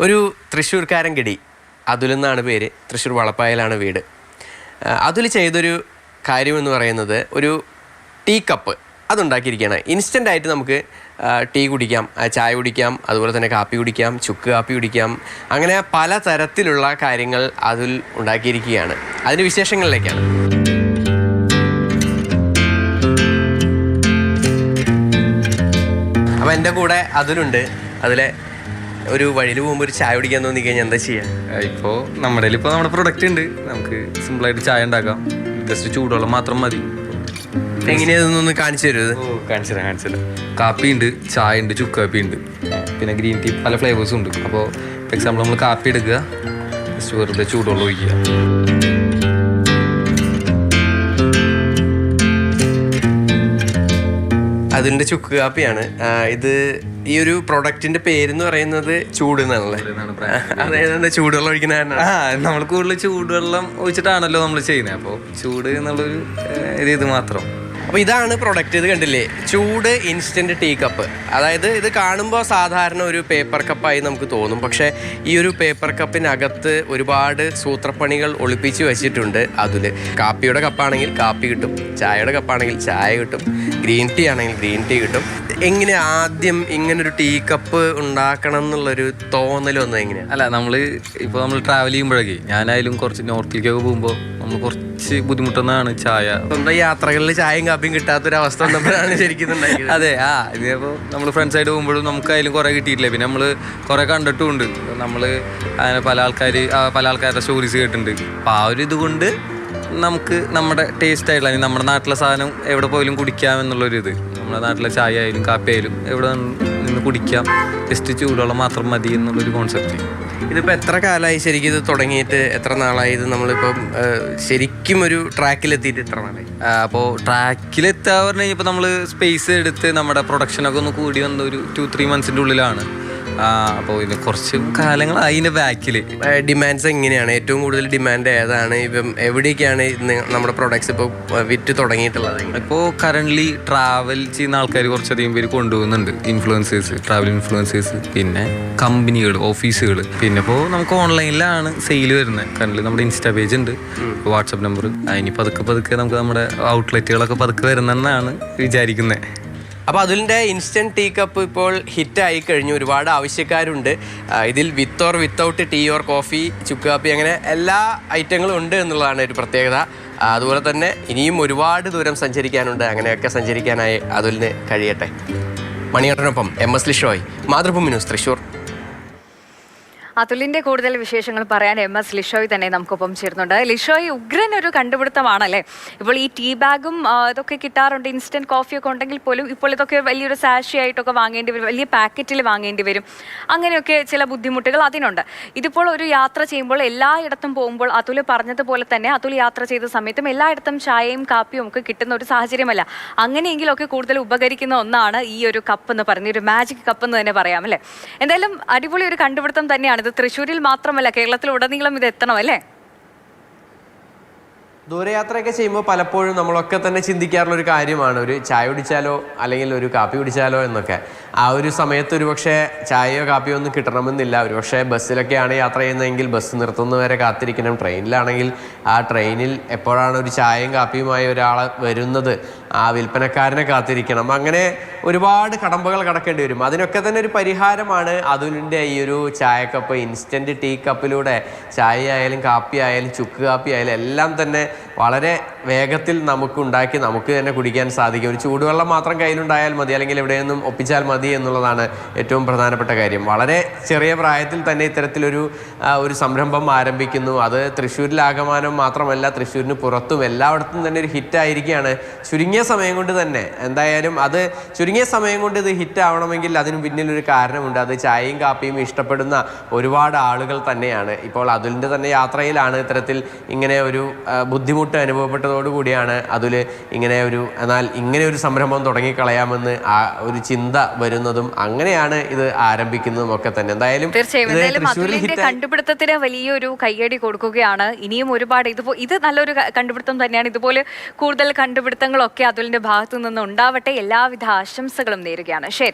ഒരു തൃശ്ശൂർക്കാരൻ കിടി അതുൽ എന്നാണ് പേര് തൃശ്ശൂർ വളപ്പായലാണ് വീട്. അതുൽ ചെയ്തൊരു കാര്യമെന്ന് പറയുന്നത് ഒരു ടീ കപ്പ് അതുണ്ടാക്കിയിരിക്കുകയാണ്. ഇൻസ്റ്റന്റ് ആയിട്ട് നമുക്ക് ടീ കുടിക്കാം ചായ കുടിക്കാം അതുപോലെ തന്നെ കാപ്പി കുടിക്കാം ചുക്ക് കാപ്പി കുടിക്കാം അങ്ങനെ പല തരത്തിലുള്ള കാര്യങ്ങൾ അതിൽ ഉണ്ടാക്കിയിരിക്കുകയാണ്. അതിന് വിശേഷങ്ങളിലേക്കാണ്. അപ്പം എന്റെ കൂടെ അതിലുണ്ട്. അതിലെ ഒരു വഴിയിൽ പോകുമ്പോൾ ഒരു ചായ കുടിക്കാൻ തോന്നി കഴിഞ്ഞാൽ എന്താ ചെയ്യുക ഇപ്പോ നമ്മുടെ ഇപ്പൊ ഇപ്പോൾ നമ്മുടെ പ്രൊഡക്റ്റ് ഉണ്ട്. നമുക്ക് സിമ്പിൾ ആയിട്ട് ചായ ഉണ്ടാക്കാം. ജസ്റ്റ് ചൂടുവെള്ളം മാത്രം മതി. എങ്ങനെയാണെന്നൊന്ന് കാണിച്ചു തരുത് കാണിച്ചു തരാം കാണിച്ചു തരാം. കാപ്പി ഉണ്ട് ചായ ഉണ്ട് ചുക്ക് കാപ്പി ഉണ്ട്. പിന്നെ ഗ്രീൻ ടീ പല ഫ്ലേവേഴ്സും ഉണ്ട്. അപ്പോൾ എക്സാമ്പിൾ നമ്മൾ കാപ്പി എടുക്കുക. ജസ്റ്റ് വെറുതെ ചൂടുവെള്ളം ഒഴിക്കുക. അതിന്റെ ചുക്ക് കാപ്പിയാണ്. ഇത് ഈ ഒരു പ്രൊഡക്റ്റിന്റെ പേരെന്ന് പറയുന്നത് ചൂട് എന്നാണല്ലേ brand. അതായത് ചൂടുവെള്ളം ഒഴിക്കുന്ന നമ്മൾ കൂടുതൽ ചൂടുവെള്ളം ഒഴിച്ചിട്ടാണല്ലോ നമ്മൾ ചെയ്യുന്നത്. അപ്പോൾ ചൂട് എന്നുള്ളൊരു ഇത് മാത്രം. അപ്പോൾ ഇതാണ് പ്രൊഡക്റ്റ് ഇത് കണ്ടില്ലേ? ചൂട് ഇൻസ്റ്റന്റ് ടീ കപ്പ് അതായത് ഇത് കാണുമ്പോൾ സാധാരണ ഒരു പേപ്പർ കപ്പായി നമുക്ക് തോന്നും. പക്ഷേ ഈ ഒരു പേപ്പർ കപ്പിനകത്ത് ഒരുപാട് സൂത്രപ്പണികൾ ഒളിപ്പിച്ച് വെച്ചിട്ടുണ്ട് അതിൽ കാപ്പിയുടെ കപ്പാണെങ്കിൽ കാപ്പി കിട്ടും. ചായയുടെ കപ്പാണെങ്കിൽ ചായ കിട്ടും. ഗ്രീൻ ടീ ആണെങ്കിൽ ഗ്രീൻ ടീ കിട്ടും. എങ്ങനെ ആദ്യം ഇങ്ങനൊരു ടീ കപ്പ് ഉണ്ടാക്കണം എന്നുള്ളൊരു തോന്നൽ വന്നത് എങ്ങനെയാണ് അല്ല നമ്മൾ ഇപ്പോൾ നമ്മൾ ട്രാവൽ ചെയ്യുമ്പോഴൊക്കെ ഞാനായാലും കുറച്ച് നോർത്തിലേക്കൊക്കെ പോകുമ്പോൾ നമ്മൾ കുറച്ച് ബുദ്ധിമുട്ടുന്നതാണ് ചായ. സ്വന്തം യാത്രകളിൽ ചായയും കാപ്പിയും കിട്ടാത്തൊരവസ്ഥ വന്നപ്പോഴാണ് ശരിക്കും അതെ ആ ഇതിപ്പോൾ നമ്മൾ ഫ്രണ്ട്സായിട്ട് പോകുമ്പോഴും നമുക്ക് അതിലും കുറേ കിട്ടിയിട്ടില്ല? പിന്നെ നമ്മൾ കുറേ കണ്ടിട്ടുമുണ്ട്. നമ്മൾ അങ്ങനെ പല ആൾക്കാർ പല ആൾക്കാരുടെ സ്റ്റോറീസ് കേട്ടിട്ടുണ്ട്. അപ്പോൾ ആ ഒരു ഇതുകൊണ്ട് നമുക്ക് നമ്മുടെ ടേസ്റ്റ് ആയിട്ടുള്ള നമ്മുടെ നാട്ടിലെ സാധനം എവിടെ പോയാലും കുടിക്കാം എന്നുള്ളൊരു ഇത് നമ്മുടെ നാട്ടിലെ ചായ ആയാലും കാപ്പി ആയാലും എവിടെ നിന്ന് കുടിക്കാം. ജസ്റ്റ് ചൂടുവെള്ളം മാത്രം മതി എന്നുള്ളൊരു കോൺസെപ്റ്റ് ഇതിപ്പോൾ എത്ര കാലമായി ശരിക്കും ഇത് തുടങ്ങിയിട്ട്? എത്ര നാളായി ഇത് നമ്മളിപ്പം ശരിക്കും ഒരു ട്രാക്കിലെത്തിയിട്ട് എത്ര നാളായി? അപ്പോൾ ട്രാക്കിലെത്താന്ന് പറഞ്ഞു കഴിഞ്ഞാൽ ഇപ്പോൾ നമ്മൾ സ്പേസ് എടുത്ത് നമ്മുടെ പ്രൊഡക്ഷനൊക്കെ ഒന്ന് കൂടി വന്ന ഒരു ടു ത്രീ മന്ത്സിന്റെ ഉള്ളിലാണ്. അപ്പോൾ ഇത് കുറച്ച് കാലങ്ങളായി ഇതിന്റെ ബാക്കിൽ ഡിമാൻഡ്സ് എങ്ങനെയാണ്? ഏറ്റവും കൂടുതൽ ഡിമാൻഡ് ഏതാണ്? ഇപ്പം എവിടെയൊക്കെയാണ് ഇന്ന് നമ്മുടെ പ്രൊഡക്ട്സ് ഇപ്പോൾ വിറ്റ് തുടങ്ങിയിട്ടുള്ളത്? ഇപ്പോൾ കറന്റ്ലി ട്രാവൽ ചെയ്യുന്ന ആൾക്കാർ കുറച്ചധികം പേര് കൊണ്ടുപോകുന്നുണ്ട്. ഇൻഫ്ലുവൻസേഴ്സ് ട്രാവൽ ഇൻഫ്ലുവൻസേഴ്സ് പിന്നെ കമ്പനികൾ ഓഫീസുകൾ പിന്നെ ഇപ്പോൾ നമുക്ക് ഓൺലൈനിലാണ് സെയിൽ വരുന്നത്. കറന്റ് നമ്മുടെ ഇൻസ്റ്റാ പേജ് ഉണ്ട്. വാട്സപ്പ് നമ്പർ അതിന് പതുക്കെ പതുക്കെ നമുക്ക് നമ്മുടെ ഔട്ട്ലെറ്റുകളൊക്കെ പതുക്കെ വരുന്നെന്നാണ് വിചാരിക്കുന്നത് അപ്പോൾ അതിന്റെ ഇൻസ്റ്റന്റ് ടീ കപ്പ് ഇപ്പോൾ ഹിറ്റായി കഴിഞ്ഞു. ഒരുപാട് ആവശ്യക്കാരുണ്ട്. ഇതിൽ with or without tea or coffee ചുക്ക് കാപ്പി അങ്ങനെ എല്ലാ ഐറ്റങ്ങളും ഉണ്ട് എന്നുള്ളതാണ് ഒരു പ്രത്യേകത. അതുപോലെ തന്നെ ഇനിയും ഒരുപാട് ദൂരം സഞ്ചരിക്കാനുണ്ട്. അങ്ങനെയൊക്കെ സഞ്ചരിക്കാനായി അതുലിന് കഴിയട്ടെ. മണികണ്ഠനൊപ്പം M S Lishoy Mathrubhumi news Thrissur. അതുലിന്റെ കൂടുതൽ വിശേഷങ്ങൾ പറയാൻ എം എസ് ലിഷോയ് തന്നെ നമുക്കൊപ്പം ചേരുന്നുണ്ട്. ലിഷോയ് ഉഗ്രൻ ഒരു കണ്ടുപിടുത്തമാണല്ലേ? ഇപ്പോൾ ഈ ടീ ബാഗും ഇതൊക്കെ കിട്ടാറുണ്ട്. ഇൻസ്റ്റന്റ് കോഫിയൊക്കെ ഉണ്ടെങ്കിൽ പോലും ഇപ്പോൾ ഇതൊക്കെ വലിയൊരു സാഷി ആയിട്ടൊക്കെ വാങ്ങേണ്ടി വരും. വലിയ പാക്കറ്റിൽ വാങ്ങേണ്ടി വരും. അങ്ങനെയൊക്കെ ചില ബുദ്ധിമുട്ടുകൾ അതിനുണ്ട്. ഇതിപ്പോൾ ഒരു യാത്ര ചെയ്യുമ്പോൾ എല്ലായിടത്തും പോകുമ്പോൾ അതുൽ പറഞ്ഞതുപോലെ തന്നെ അതുൽ യാത്ര ചെയ്ത സമയത്തും എല്ലായിടത്തും ചായയും കാപ്പിയും ഒക്കെ കിട്ടുന്ന ഒരു സാഹചര്യമല്ല. അങ്ങനെയെങ്കിലൊക്കെ കൂടുതൽ ഉപകരിക്കുന്ന ഒന്നാണ് ഈ ഒരു കപ്പ് എന്ന് പറയുന്നത് ഒരു മാജിക് കപ്പ് എന്ന് തന്നെ പറയാം അല്ലേ? എന്തായാലും അടിപൊളി ഒരു കണ്ടുപിടുത്തം തന്നെയാണ് തൃശ്ശൂരിൽ മാത്രമല്ല കേരളത്തിൽ ഉടനീളം ഇത് എത്തണം അല്ലേ? ദൂരയാത്രയൊക്കെ ചെയ്യുമ്പോൾ പലപ്പോഴും നമ്മളൊക്കെ തന്നെ ചിന്തിക്കാറുള്ള ഒരു കാര്യമാണ്. ഒരു ചായ കുടിച്ചാലോ അല്ലെങ്കിൽ ഒരു കാപ്പി കുടിച്ചാലോ എന്നൊക്കെ. ആ ഒരു സമയത്ത് ഒരു പക്ഷേ ചായയോ കാപ്പിയോ ഒന്നും കിട്ടണമെന്നില്ല. ഒരു പക്ഷേ ബസ്സിലൊക്കെയാണ് യാത്ര ചെയ്യുന്നതെങ്കിൽ ബസ് നിർത്തുന്നവരെ കാത്തിരിക്കണം. ട്രെയിനിലാണെങ്കിൽ ആ ട്രെയിനിൽ എപ്പോഴാണ് ഒരു ചായയും കാപ്പിയുമായി ഒരാൾ വരുന്നത് ആ വിൽപ്പനക്കാരനെ കാത്തിരിക്കണം. അങ്ങനെ ഒരുപാട് കടമ്പകൾ കടക്കേണ്ടി വരും. അതിനൊക്കെ തന്നെ ഒരു പരിഹാരമാണ് അതുലിന്റെ ഈ ഒരു ചായക്കപ്പ് ഇൻസ്റ്റന്റ് ടീ കപ്പിലൂടെ ചായ ആയാലും കാപ്പി ആയാലും ചുക്ക് കാപ്പി ആയാലും എല്ലാം തന്നെ വളരെ വേഗത്തിൽ നമുക്ക് ഉണ്ടാക്കി നമുക്ക് തന്നെ കുടിക്കാൻ സാധിക്കും. ഒരു ചൂടുവെള്ളം മാത്രം കയ്യിലുണ്ടായാൽ മതി അല്ലെങ്കിൽ എവിടെയൊന്നും ഒപ്പിച്ചാൽ മതി എന്നുള്ളതാണ് ഏറ്റവും പ്രധാനപ്പെട്ട കാര്യം. വളരെ ചെറിയ പ്രായത്തിൽ തന്നെ ഇത്തരത്തിലൊരു ഒരു സംരംഭം ആരംഭിക്കുന്നു. അത് തൃശ്ശൂരിലാകമാനം മാത്രമല്ല തൃശ്ശൂരിന് പുറത്തും എല്ലായിടത്തും തന്നെ ഒരു ഹിറ്റായിരിക്കുകയാണ് ചുരുങ്ങിയ സമയം കൊണ്ട് തന്നെ. എന്തായാലും അത് ചുരുങ്ങിയ സമയം കൊണ്ട് ഇത് ഹിറ്റ് ആവണമെങ്കിൽ അതിന് പിന്നിലൊരു കാരണമുണ്ട്. അത് ചായയും കാപ്പിയും ഇഷ്ടപ്പെടുന്ന ഒരുപാട് ആളുകൾ തന്നെയാണ്. ഇപ്പോൾ അതിന്റെ തന്നെ യാത്രയിലാണ് ഇത്തരത്തിൽ ഇങ്ങനെ ഒരു ബുദ്ധിമുട്ട് ബുദ്ധിമുട്ട് അനുഭവപ്പെട്ടതോടുകൂടിയാണ് അതിൽ ഇങ്ങനെ ഒരു എന്നാൽ ഇങ്ങനെ ഒരു സംരംഭം തുടങ്ങിക്കളയാമെന്ന് ആ ഒരു ചിന്ത വരുന്നതും അങ്ങനെയാണ് ഇത് ആരംഭിക്കുന്നതും ഒക്കെ തന്നെ. എന്തായാലും തീർച്ചയായും. കണ്ടുപിടുത്തത്തിന് വലിയൊരു കയ്യടി കൊടുക്കുകയാണ്. ഇനിയും ഒരുപാട് ഇതുപോ ഇത് നല്ലൊരു കണ്ടുപിടുത്തം തന്നെയാണ്. ഇതുപോലെ കൂടുതൽ കണ്ടുപിടുത്തങ്ങളൊക്കെ അതുലിന്റെ ഭാഗത്തു നിന്ന് ഉണ്ടാവട്ടെ. എല്ലാവിധ ആശംസകളും നേരുകയാണ്. ശരി.